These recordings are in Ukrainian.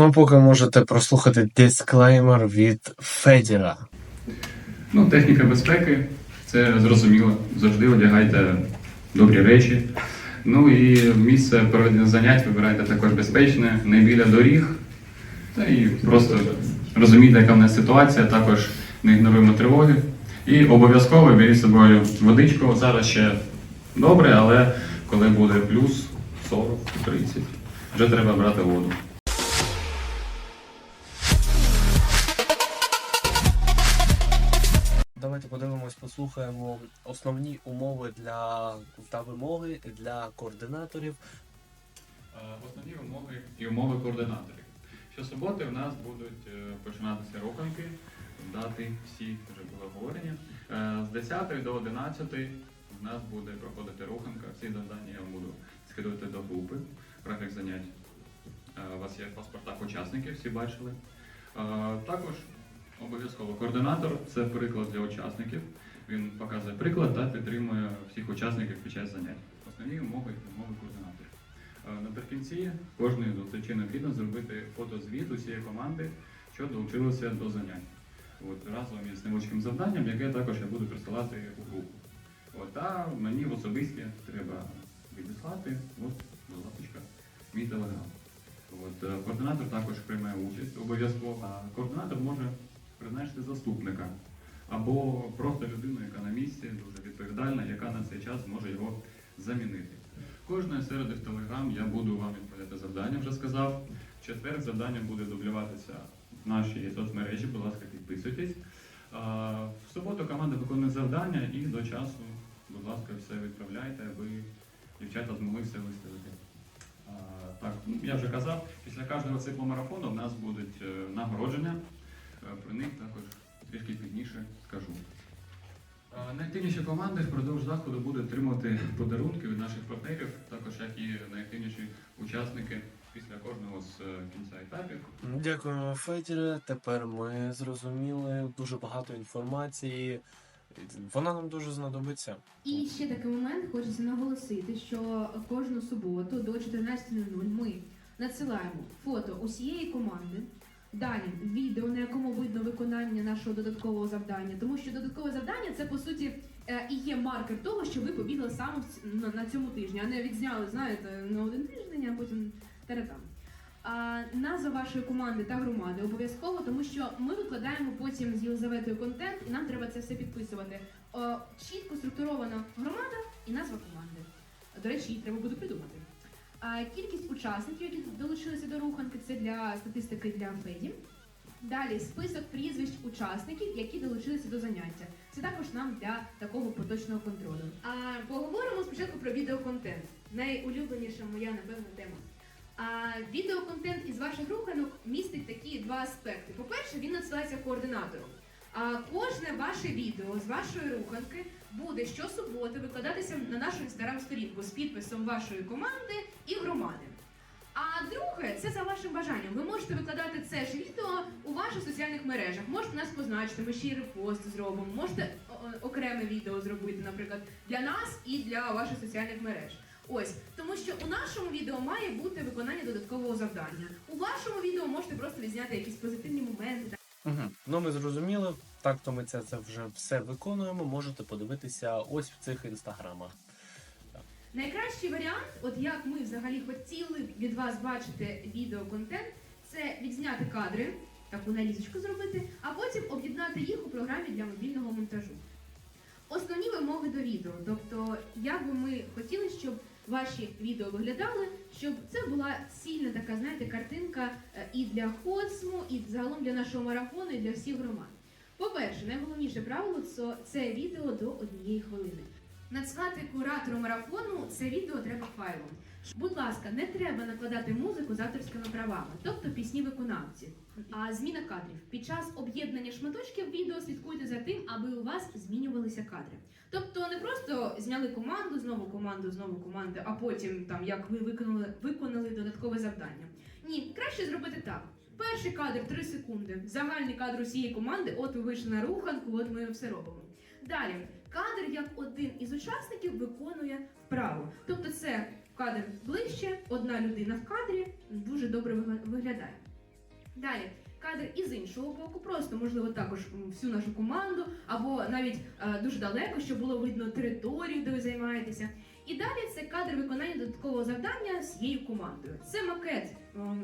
Ну, поки можете прослухати дисклеймер від Федіра. Ну, техніка безпеки, це зрозуміло. Завжди одягайте добрі речі. Ну і місце проведення занять вибирайте також безпечне, не біля доріг. Та і просто розумійте, яка в нас ситуація, також не ігноруємо тривоги. І обов'язково беріть з собою водичку. Зараз ще добре, але коли буде плюс 40-30, вже треба брати воду. Давайте подивимось, послухаємо основні умови для та вимоги для координаторів. Е, Основні умови і умови координаторів. Щосуботи в нас будуть е, починатися руханки, дати всі вже були обговорені. Е, З 10 до 11 в нас буде проходити руханка. Всі завдання я буду скидувати до групи. Графік занять. У вас є в паспортах учасників, всі бачили. Також обов'язково координатор це приклад для учасників. Він показує приклад та підтримує всіх учасників під час занять. Основні умови і умови координаторів. Е, Наприкінці кожної зустрічі необхідно зробити фотозвіт усієї команди, що долучилося до занять. От, разом із невеличким завданням, яке також я буду присилати у групу. От, а мені в особисті треба відіслати, от, будь мій телеграм. От, е, координатор також приймає участь обов'язково, а координатор може призначити заступника або просто людину, яка на місці, дуже відповідальна, яка на цей час може його замінити. Кожної середи в Телеграм я буду вам відправляти завдання, вже сказав. В четвер завдання буде дублюватися в нашій соцмережі, будь ласка, підписуйтесь. В суботу команда виконує завдання і до часу, будь ласка, все відправляйте, аби дівчата змогли все виставити. Так, ну, я вже казав, після кожного циклу марафону в нас будуть е, нагородження. Е, Про них також трішки пізніше скажу. Е, Найактивніші команди впродовж заходу будуть отримувати подарунки від наших партнерів, також як і найактивніші учасники після кожного з е, кінця етапів. Дякуємо, Федіре. Тепер ми зрозуміли дуже багато інформації. Вона нам дуже знадобиться. І ще такий момент хочеться наголосити, що кожну суботу до 14.00 ми надсилаємо фото усієї команди. Далі відео, на якому видно виконання нашого додаткового завдання, тому що додаткове завдання це по суті е, і є маркер того, що ви побігли саме на, цьому тижні, а не відзняли, знаєте, на один тиждень, а потім таратам. А назва вашої команди та громади обов'язково, тому що ми викладаємо потім з Єлизаветою контент, і нам треба це все підписувати. О, чітко структурована громада і назва команди. До речі, її треба буде придумати. Кількість учасників, які долучилися до руханки, це для статистики для Феді. Далі список прізвищ учасників, які долучилися до заняття. Це також нам для такого поточного контролю. А поговоримо спочатку про відеоконтент. Найулюбленіша моя, напевно, тема. А відеоконтент із ваших руханок містить такі два аспекти. По-перше, він надсилається координатору. А кожне ваше відео з вашої руханки буде щосуботи викладатися на нашу інстаграм-сторінку з підписом вашої команди і громади. А друге, це за вашим бажанням. Ви можете викладати це ж відео у ваших соціальних мережах. Можете нас позначити, ми ще й репост зробимо. Можете окреме відео зробити, наприклад, для нас і для ваших соціальних мереж. Ось, тому що у нашому відео має бути виконання додаткового завдання. У вашому відео можете просто відзняти якісь позитивні моменти. Угу. Ну, ми зрозуміли. Так, то ми це, це вже все виконуємо. Можете подивитися ось в цих інстаграмах. Найкращий варіант, от як ми взагалі хотіли від вас бачити відеоконтент, це відзняти кадри, таку нарізочку зробити, а потім об'єднати їх у програмі для мобільного монтажу. Основні вимоги до відео, тобто, як би ми хотіли, щоб ваші відео виглядали, щоб це була цільна така, знаєте, картинка е, і для ходсму, і загалом для нашого марафону, і для всіх громад. По-перше, найголовніше правило це, відео до однієї хвилини. Надсилати куратору марафону це відео треба файлом. Будь ласка, не треба накладати музику з авторськими правами, тобто пісні виконавців. А зміна кадрів. Під час об'єднання шматочків відео слідкуйте за тим, аби у вас змінювалися кадри. Тобто не просто зняли команду, знову команду, знову команду, а потім там як ви виконали, виконали додаткове завдання. Ні, краще зробити так. Перший кадр 3 секунди, загальний кадр усієї команди, от ви вийшли на руханку, от ми все робимо. Далі, кадр як один із учасників виконує вправо. Тобто це кадр ближче, одна людина в кадрі дуже добре виглядає. Далі кадр із іншого боку, просто можливо також всю нашу команду, або навіть е, дуже далеко, щоб було видно територію, де ви займаєтеся. І далі це кадр виконання додаткового завдання з цією командою. Це макет,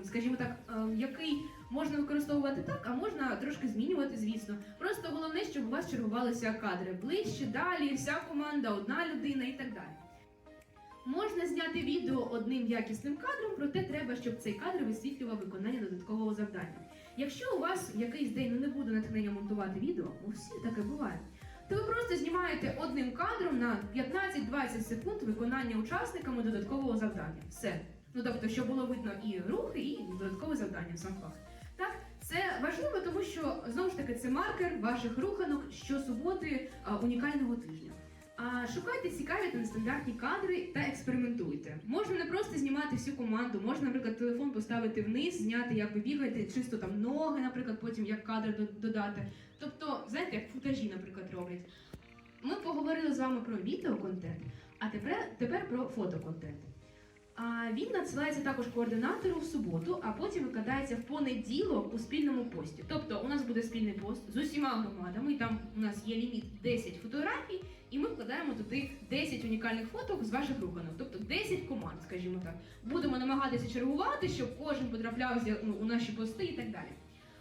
скажімо так, е, який можна використовувати так, а можна трошки змінювати, звісно. Просто головне, щоб у вас чергувалися кадри ближче, далі, вся команда, одна людина і так далі. Можна зняти відео одним якісним кадром, проте треба, щоб цей кадр висвітлював виконання додаткового завдання. Якщо у вас якийсь день ну, не буде натхнення монтувати відео, у всіх таке буває, то ви просто знімаєте одним кадром на 15-20 секунд виконання учасниками додаткового завдання. Все. Ну тобто, щоб було видно і рухи, і додаткове завдання сам факт. Так, це важливо, тому що знову ж таки це маркер ваших руханок щосуботи унікального тижня. Шукайте цікаві та нестандартні кадри та експериментуйте. Можна не просто знімати всю команду, можна, наприклад, телефон поставити вниз, зняти, як ви бігаєте, чисто там ноги, наприклад, потім як кадр додати. Тобто, знаєте, як футажі, наприклад, роблять. Ми поговорили з вами про відеоконтент, а тепер, тепер про фотоконтент. А він надсилається також координатору в суботу, а потім викладається в понеділок у спільному пості. Тобто у нас буде спільний пост з усіма громадами, і там у нас є ліміт 10 фотографій, і ми вкладаємо туди 10 унікальних фоток з ваших руханок, тобто 10 команд, скажімо так. Будемо намагатися чергувати, щоб кожен потрапляв ну, у наші пости і так далі.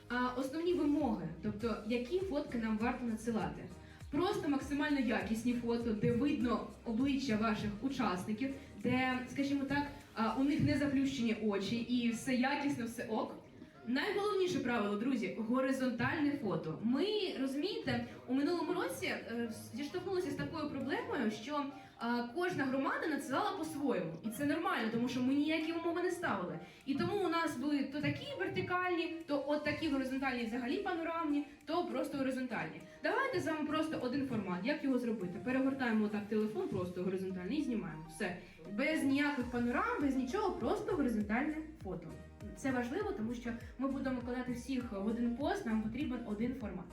А основні вимоги, тобто які фотки нам варто надсилати. Просто максимально якісні фото, де видно обличчя ваших учасників, де, скажімо так, у них не заплющені очі і все якісно, все ок. Найголовніше правило, друзі, горизонтальне фото. Ми розумієте, у минулому році е, зіштовхнулися з такою проблемою, що кожна громада надсилала по-своєму, і це нормально, тому що ми ніякі умови не ставили. І тому у нас були то такі вертикальні, то от такі горизонтальні, взагалі панорамні, то просто горизонтальні. Давайте з вами просто один формат. Як його зробити? Перегортаємо так телефон, просто горизонтальний і знімаємо. Все без ніяких панорам, без нічого, просто горизонтальне фото. Це важливо, тому що ми будемо викладати всіх в один пост, нам потрібен один формат.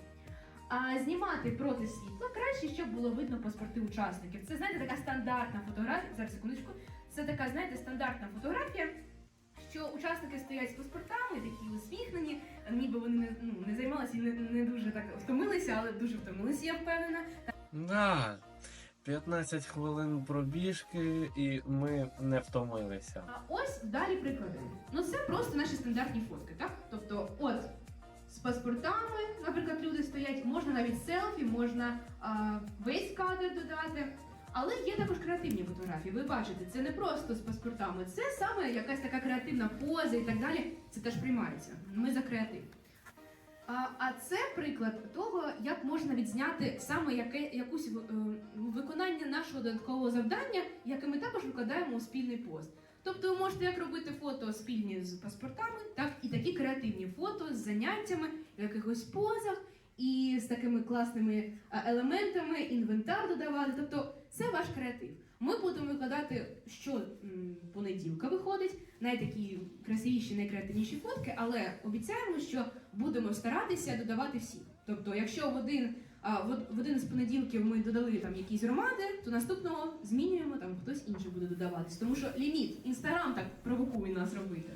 А знімати проти світла краще, щоб було видно паспорти учасників. Це знаєте, така стандартна фотографія. Зараз секундочку. Це така, знаєте, стандартна фотографія. Що учасники стоять з паспортами, такі усміхнені, ніби вони не, ну, не займалися і не, не дуже так втомилися, але дуже втомилися, я впевнена. Да. 15 хвилин пробіжки, і ми не втомилися. А ось далі приклади. Ну це просто наші стандартні фотки, так? Тобто, от паспортами, наприклад, люди стоять, можна навіть селфі, можна а, весь кадр додати. Але є також креативні фотографії. Ви бачите, це не просто з паспортами, це саме якась така креативна поза і так далі. Це теж приймається. Ми за креатив. А, а це приклад того, як можна відзняти саме яке, якусь е, виконання нашого додаткового завдання, яке ми також викладаємо у спільний пост. Тобто ви можете як робити фото спільні з паспортами, так і такі креативні фото з заняттями в якихось позах і з такими класними елементами, інвентар додавати. Тобто це ваш креатив. Ми будемо викладати що понеділка виходить, найтакі красивіші, найкреативніші фотки, але обіцяємо, що будемо старатися додавати всі. Тобто, якщо в один, в, один з понеділків ми додали там якісь громади, то наступного змінюємо, там хтось інший буде додаватись. Тому що ліміт, інстаграм так провокує нас робити.